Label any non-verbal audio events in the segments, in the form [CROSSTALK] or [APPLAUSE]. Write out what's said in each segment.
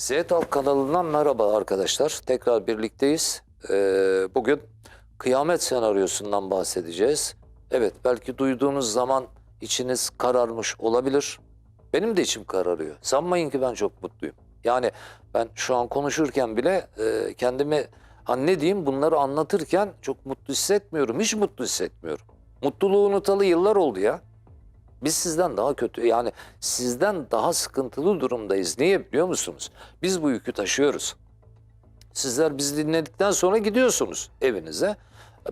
Z Talk kanalından merhaba arkadaşlar. Tekrar birlikteyiz. Ee, bugün kıyamet senaryosundan bahsedeceğiz. Evet belki duyduğunuz zaman içiniz kararmış olabilir. Benim de içim kararıyor. Sanmayın ki ben çok mutluyum. Yani ben şu an konuşurken bile e, kendimi hani ne diyeyim bunları anlatırken çok mutlu hissetmiyorum. Hiç mutlu hissetmiyorum. Mutluluğu unutalı yıllar oldu ya. Biz sizden daha kötü yani sizden daha sıkıntılı durumdayız. Niye biliyor musunuz? Biz bu yükü taşıyoruz. Sizler bizi dinledikten sonra gidiyorsunuz evinize.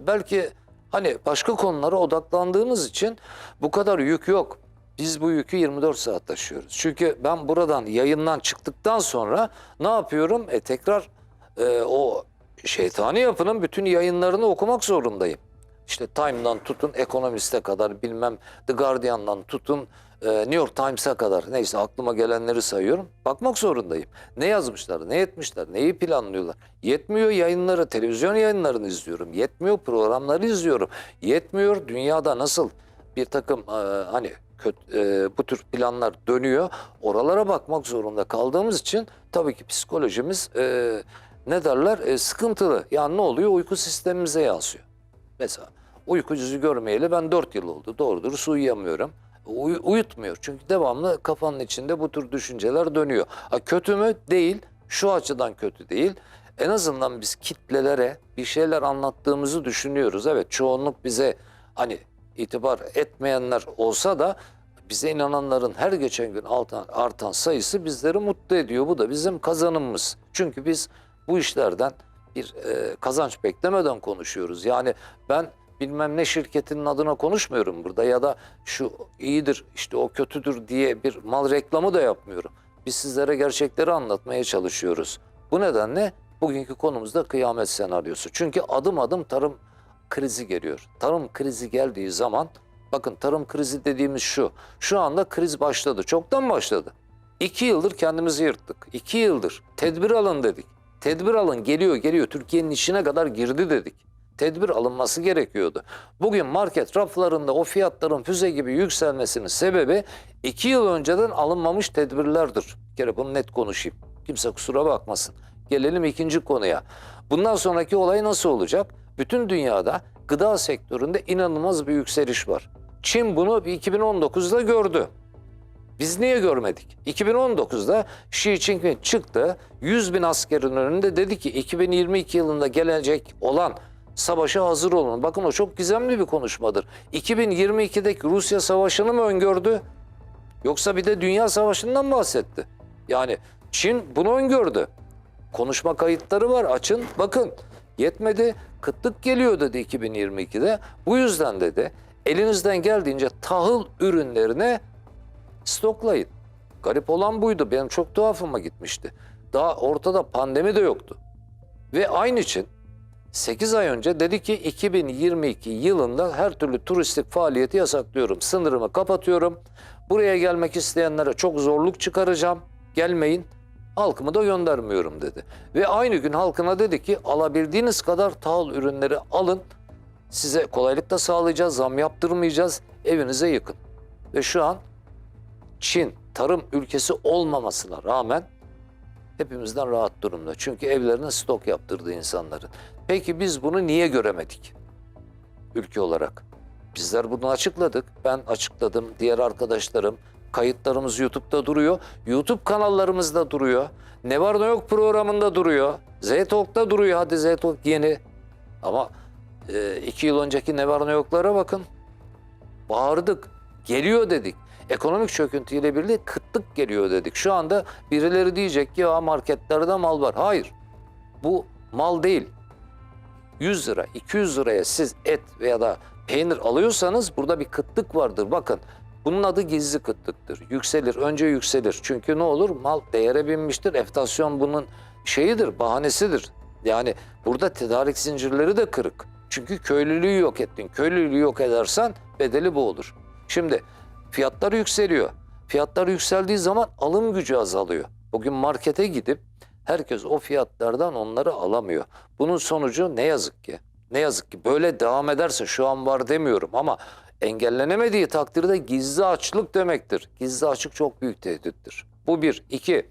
Belki hani başka konulara odaklandığınız için bu kadar yük yok. Biz bu yükü 24 saat taşıyoruz. Çünkü ben buradan yayından çıktıktan sonra ne yapıyorum? E tekrar e, o şeytani yapının bütün yayınlarını okumak zorundayım. İşte Time'dan tutun Economist'e kadar bilmem The Guardian'dan tutun e, New York Times'a kadar neyse aklıma gelenleri sayıyorum. Bakmak zorundayım. Ne yazmışlar, ne etmişler, neyi planlıyorlar. Yetmiyor yayınları, televizyon yayınlarını izliyorum. Yetmiyor programları izliyorum. Yetmiyor dünyada nasıl bir takım e, hani kötü, e, bu tür planlar dönüyor. Oralara bakmak zorunda kaldığımız için tabii ki psikolojimiz ne derler sıkıntılı. Yani ne oluyor? Uyku sistemimize yansıyor. Mesela uyku yüzü görmeyeli ben 4 yıl oldu. Doğrudur su uyuyamıyorum. Uy- uyutmuyor. Çünkü devamlı kafanın içinde bu tür düşünceler dönüyor. Ha, kötü mü? Değil. Şu açıdan kötü değil. En azından biz kitlelere bir şeyler anlattığımızı düşünüyoruz. Evet çoğunluk bize hani itibar etmeyenler olsa da bize inananların her geçen gün artan, artan sayısı bizleri mutlu ediyor. Bu da bizim kazanımımız. Çünkü biz bu işlerden bir e, kazanç beklemeden konuşuyoruz. Yani ben bilmem ne şirketinin adına konuşmuyorum burada ya da şu iyidir işte o kötüdür diye bir mal reklamı da yapmıyorum. Biz sizlere gerçekleri anlatmaya çalışıyoruz. Bu nedenle bugünkü konumuzda kıyamet senaryosu. Çünkü adım adım tarım krizi geliyor. Tarım krizi geldiği zaman bakın tarım krizi dediğimiz şu. Şu anda kriz başladı. Çoktan başladı. İki yıldır kendimizi yırttık. İki yıldır tedbir alın dedik. Tedbir alın geliyor geliyor Türkiye'nin içine kadar girdi dedik. Tedbir alınması gerekiyordu. Bugün market raflarında o fiyatların füze gibi yükselmesinin sebebi iki yıl önceden alınmamış tedbirlerdir. Bir kere bunu net konuşayım. Kimse kusura bakmasın. Gelelim ikinci konuya. Bundan sonraki olay nasıl olacak? Bütün dünyada gıda sektöründe inanılmaz bir yükseliş var. Çin bunu 2019'da gördü. Biz niye görmedik? 2019'da Xi Jinping çıktı, 100 bin askerin önünde dedi ki 2022 yılında gelecek olan savaşa hazır olun. Bakın o çok gizemli bir konuşmadır. 2022'deki Rusya savaşını mı öngördü? Yoksa bir de dünya savaşından bahsetti. Yani Çin bunu öngördü. Konuşma kayıtları var açın bakın. Yetmedi kıtlık geliyor dedi 2022'de. Bu yüzden dedi elinizden geldiğince tahıl ürünlerine stoklayın. Garip olan buydu. Benim çok tuhafıma gitmişti. Daha ortada pandemi de yoktu. Ve aynı için 8 ay önce dedi ki 2022 yılında her türlü turistik faaliyeti yasaklıyorum. Sınırımı kapatıyorum. Buraya gelmek isteyenlere çok zorluk çıkaracağım. Gelmeyin. Halkımı da göndermiyorum dedi. Ve aynı gün halkına dedi ki alabildiğiniz kadar tahıl ürünleri alın. Size kolaylık da sağlayacağız, zam yaptırmayacağız, evinize yıkın. Ve şu an Çin tarım ülkesi olmamasına rağmen hepimizden rahat durumda. Çünkü evlerine stok yaptırdı insanların. Peki biz bunu niye göremedik ülke olarak? Bizler bunu açıkladık. Ben açıkladım. Diğer arkadaşlarım. Kayıtlarımız YouTube'da duruyor. YouTube kanallarımızda duruyor. Ne var ne yok programında duruyor. Z-Talk'ta duruyor. Hadi Z-Talk yeni. Ama e, iki yıl önceki ne var ne yoklara bakın. Bağırdık. Geliyor dedik. Ekonomik çöküntüyle birlikte kıtlık geliyor dedik. Şu anda birileri diyecek ki ya marketlerde mal var. Hayır. Bu mal değil. 100 lira, 200 liraya siz et veya da peynir alıyorsanız burada bir kıtlık vardır. Bakın bunun adı gizli kıtlıktır. Yükselir, önce yükselir. Çünkü ne olur? Mal değere binmiştir. Enflasyon bunun şeyidir, bahanesidir. Yani burada tedarik zincirleri de kırık. Çünkü köylülüğü yok ettin. Köylülüğü yok edersen bedeli bu olur. Şimdi fiyatlar yükseliyor. Fiyatlar yükseldiği zaman alım gücü azalıyor. Bugün markete gidip herkes o fiyatlardan onları alamıyor. Bunun sonucu ne yazık ki? Ne yazık ki böyle devam ederse şu an var demiyorum ama engellenemediği takdirde gizli açlık demektir. Gizli açlık çok büyük tehdittir. Bu bir. iki.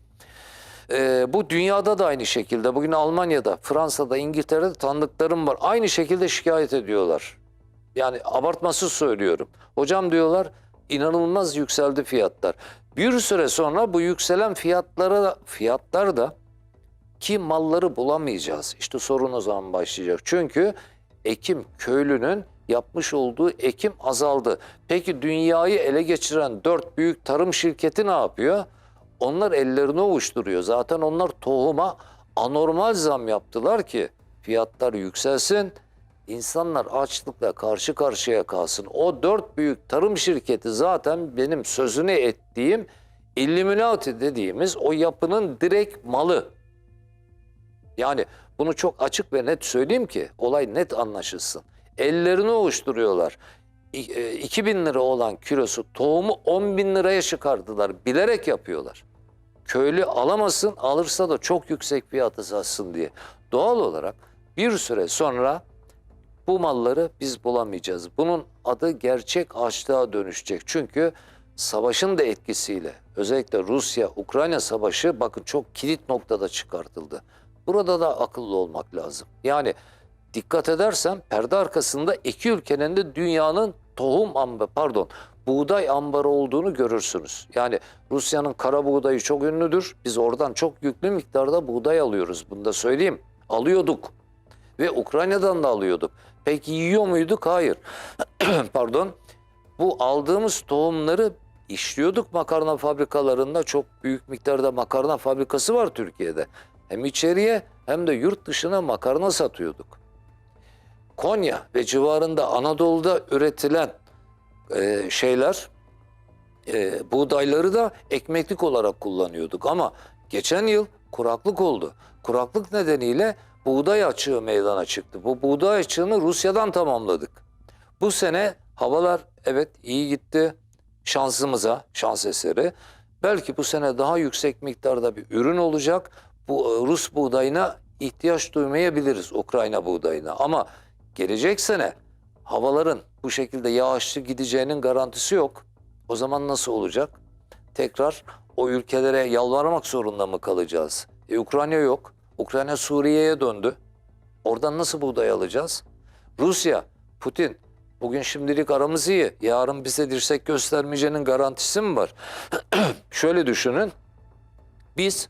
Ee, bu dünyada da aynı şekilde. Bugün Almanya'da, Fransa'da, İngiltere'de tanıdıklarım var. Aynı şekilde şikayet ediyorlar. Yani abartmasız söylüyorum. Hocam diyorlar inanılmaz yükseldi fiyatlar. Bir süre sonra bu yükselen fiyatlara fiyatlar da ki malları bulamayacağız. İşte sorun o zaman başlayacak. Çünkü ekim köylünün yapmış olduğu ekim azaldı. Peki dünyayı ele geçiren dört büyük tarım şirketi ne yapıyor? Onlar ellerini ovuşturuyor. Zaten onlar tohuma anormal zam yaptılar ki fiyatlar yükselsin. İnsanlar açlıkla karşı karşıya kalsın. O dört büyük tarım şirketi zaten benim sözünü ettiğim Illuminati dediğimiz o yapının direkt malı. Yani bunu çok açık ve net söyleyeyim ki olay net anlaşılsın. Ellerini ovuşturuyorlar. İ- e, 2000 lira olan kilosu tohumu 10 bin liraya çıkardılar. Bilerek yapıyorlar. Köylü alamasın, alırsa da çok yüksek fiyata satsın diye. Doğal olarak bir süre sonra bu malları biz bulamayacağız. Bunun adı gerçek açlığa dönüşecek. Çünkü savaşın da etkisiyle özellikle Rusya-Ukrayna savaşı bakın çok kilit noktada çıkartıldı. Burada da akıllı olmak lazım. Yani dikkat edersen perde arkasında iki ülkenin de dünyanın tohum ambarı pardon buğday ambarı olduğunu görürsünüz. Yani Rusya'nın kara buğdayı çok ünlüdür. Biz oradan çok yüklü miktarda buğday alıyoruz. Bunu da söyleyeyim. Alıyorduk ve Ukrayna'dan da alıyorduk. Peki yiyor muyduk? Hayır. [CLEARS THROAT] Pardon. Bu aldığımız tohumları işliyorduk makarna fabrikalarında. Çok büyük miktarda makarna fabrikası var Türkiye'de. Hem içeriye hem de yurt dışına makarna satıyorduk. Konya ve civarında Anadolu'da üretilen e, şeyler, e, buğdayları da ekmeklik olarak kullanıyorduk. Ama geçen yıl kuraklık oldu. Kuraklık nedeniyle buğday açığı meydana çıktı. Bu buğday açığını Rusya'dan tamamladık. Bu sene havalar evet iyi gitti şansımıza, şans eseri. Belki bu sene daha yüksek miktarda bir ürün olacak. Bu e, Rus buğdayına ihtiyaç duymayabiliriz, Ukrayna buğdayına. Ama gelecek sene havaların bu şekilde yağışlı gideceğinin garantisi yok. O zaman nasıl olacak? Tekrar o ülkelere yalvarmak zorunda mı kalacağız? E, Ukrayna yok. Ukrayna Suriye'ye döndü. Oradan nasıl buğday alacağız? Rusya, Putin bugün şimdilik aramız iyi. Yarın bize dirsek göstermeyeceğinin garantisi mi var? [CLEARS THROAT] Şöyle düşünün. Biz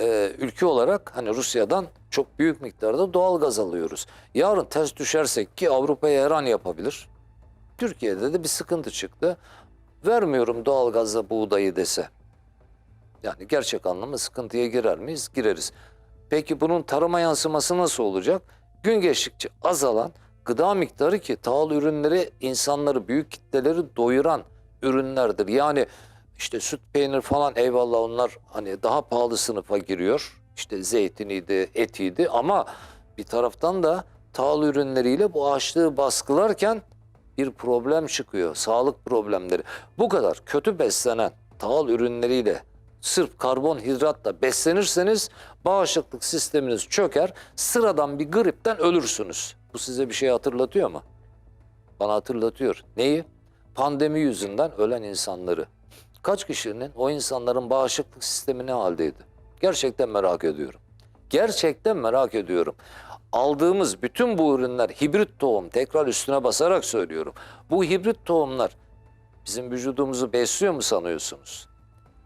e, ülke olarak hani Rusya'dan çok büyük miktarda doğal gaz alıyoruz. Yarın ters düşersek ki Avrupa'ya her an yapabilir. Türkiye'de de bir sıkıntı çıktı. Vermiyorum doğal gazla buğdayı dese. Yani gerçek anlamda sıkıntıya girer miyiz? Gireriz. Peki bunun tarıma yansıması nasıl olacak? Gün geçtikçe azalan gıda miktarı ki tahıl ürünleri insanları, büyük kitleleri doyuran ürünlerdir. Yani işte süt, peynir falan eyvallah onlar hani daha pahalı sınıfa giriyor. İşte zeytiniydi, etiydi ama bir taraftan da tahıl ürünleriyle bu açlığı baskılarken bir problem çıkıyor. Sağlık problemleri. Bu kadar kötü beslenen tahıl ürünleriyle sırf karbonhidratla beslenirseniz bağışıklık sisteminiz çöker. Sıradan bir gripten ölürsünüz. Bu size bir şey hatırlatıyor mu? Bana hatırlatıyor. Neyi? Pandemi yüzünden ölen insanları. Kaç kişinin o insanların bağışıklık sistemi ne haldeydi? Gerçekten merak ediyorum. Gerçekten merak ediyorum. Aldığımız bütün bu ürünler hibrit tohum tekrar üstüne basarak söylüyorum. Bu hibrit tohumlar bizim vücudumuzu besliyor mu sanıyorsunuz?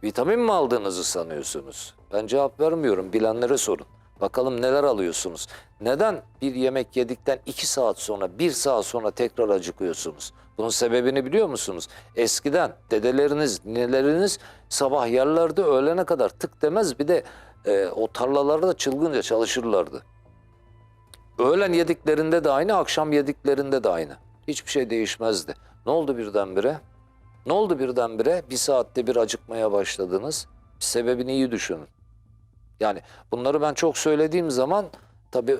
Vitamin mi aldığınızı sanıyorsunuz? Ben cevap vermiyorum. Bilenlere sorun. Bakalım neler alıyorsunuz? Neden bir yemek yedikten iki saat sonra, bir saat sonra tekrar acıkıyorsunuz? Bunun sebebini biliyor musunuz? Eskiden dedeleriniz, nineleriniz sabah yerlerde öğlene kadar tık demez bir de e, o tarlalarda çılgınca çalışırlardı. Öğlen yediklerinde de aynı, akşam yediklerinde de aynı. Hiçbir şey değişmezdi. Ne oldu birdenbire? Ne oldu birdenbire? Bir saatte bir acıkmaya başladınız. Sebebini iyi düşünün. Yani bunları ben çok söylediğim zaman tabii e,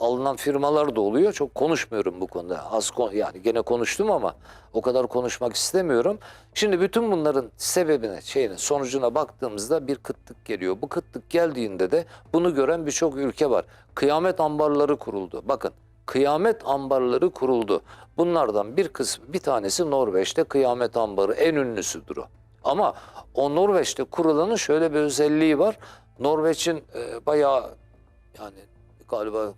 alınan firmalar da oluyor. Çok konuşmuyorum bu konuda. Az yani gene konuştum ama o kadar konuşmak istemiyorum. Şimdi bütün bunların sebebine, şeyine, sonucuna baktığımızda bir kıtlık geliyor. Bu kıtlık geldiğinde de bunu gören birçok ülke var. Kıyamet ambarları kuruldu. Bakın kıyamet ambarları kuruldu. Bunlardan bir kısmı, bir tanesi Norveç'te kıyamet ambarı en ünlüsüdür o. Ama o Norveç'te kurulanın şöyle bir özelliği var. Norveç'in e, bayağı yani galiba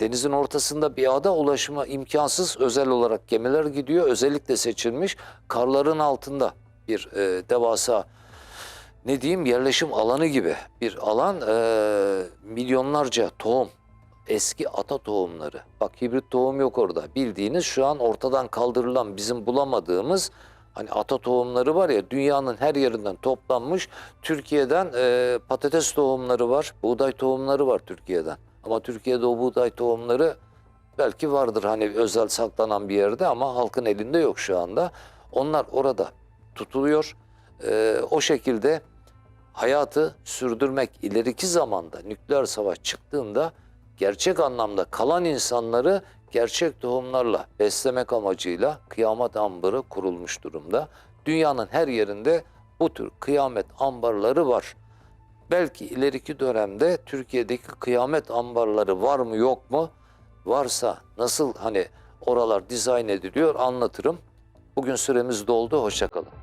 denizin ortasında bir ada ulaşma imkansız özel olarak gemiler gidiyor. Özellikle seçilmiş karların altında bir e, devasa ne diyeyim yerleşim alanı gibi bir alan e, milyonlarca tohum eski ata tohumları. Bak hibrit tohum yok orada. Bildiğiniz şu an ortadan kaldırılan bizim bulamadığımız hani ata tohumları var ya dünyanın her yerinden toplanmış. Türkiye'den e, patates tohumları var, buğday tohumları var Türkiye'den. Ama Türkiye'de o buğday tohumları belki vardır hani özel saklanan bir yerde ama halkın elinde yok şu anda. Onlar orada tutuluyor. E, o şekilde hayatı sürdürmek ileriki zamanda nükleer savaş çıktığında gerçek anlamda kalan insanları gerçek tohumlarla beslemek amacıyla kıyamet ambarı kurulmuş durumda. Dünyanın her yerinde bu tür kıyamet ambarları var. Belki ileriki dönemde Türkiye'deki kıyamet ambarları var mı yok mu? Varsa nasıl hani oralar dizayn ediliyor anlatırım. Bugün süremiz doldu. Hoşçakalın.